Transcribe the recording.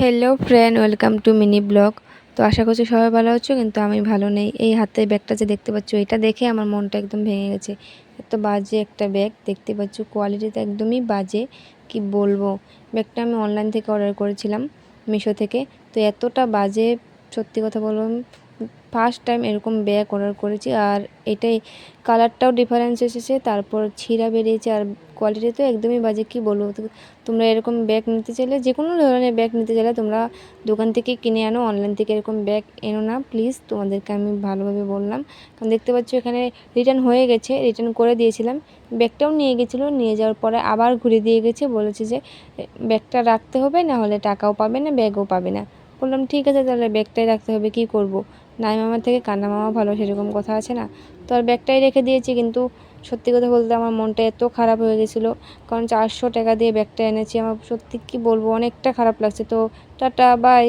Hello friend welcome to mini blog তো আশা করছি সবাই ভালো আছো, কিন্তু আমি ভালো নেই। এই হাতে ব্যাগটা যে দেখতে পাচ্ছ, এটা দেখে আমার মনটা একদম ভেঙে গেছে। এত বাজে একটা ব্যাগ, দেখতে পাচ্ছ কোয়ালিটিটা একদমই বাজে। কি বলব? ব্যাগটা আমি অনলাইন থেকে অর্ডার করেছিলাম, মিশো থেকে। তো এতটা বাজে, সত্যি কথা বলব ফার্স্ট টাইম এরকম ব্যাগ অর্ডার করেছি। আর এটাই কালারটাও ডিফারেন্স এসেছে, তারপর ছিঁড়া বেরিয়েছে, আর কোয়ালিটি তো একদমই বাজে, কী বলব? তোমরা এরকম ব্যাগ নিতে চাইলে যে কোনো ধরনের ব্যাগ নিতে চাইলে তোমরা দোকান থেকে কিনে আনো অনলাইন থেকে এরকম ব্যাগ এনো না প্লিজ তোমাদেরকে আমি ভালোভাবে বললাম। কারণ দেখতে পাচ্ছ এখানে রিটার্ন হয়ে গেছে রিটার্ন করে দিয়েছিলাম। ব্যাগটাও নিয়ে গেছিল, নিয়ে যাওয়ার পরে আবার ঘুরে দিয়ে গেছে, বলেছে যে ব্যাগটা রাখতে হবে না হলে টাকাও পাবে না, ব্যাগও পাবে না। বললাম, ঠিক আছে, তাহলে ব্যাগটাই রাখতে হবে, কি করব? নাই মামার থেকে কান্না মামা ভালো, সেরকম কথা আছে না? তো আর ব্যাগটাই রেখে দিয়েছি, কিন্তু সত্যি কথা বলতে আমার মনটা এত খারাপ হয়ে গেছিল। কারণ চারশো টাকা দিয়ে ব্যাগটা এনেছি, আমার সত্যি কী বলব, অনেকটা খারাপ লাগছে। তো টাটা বাই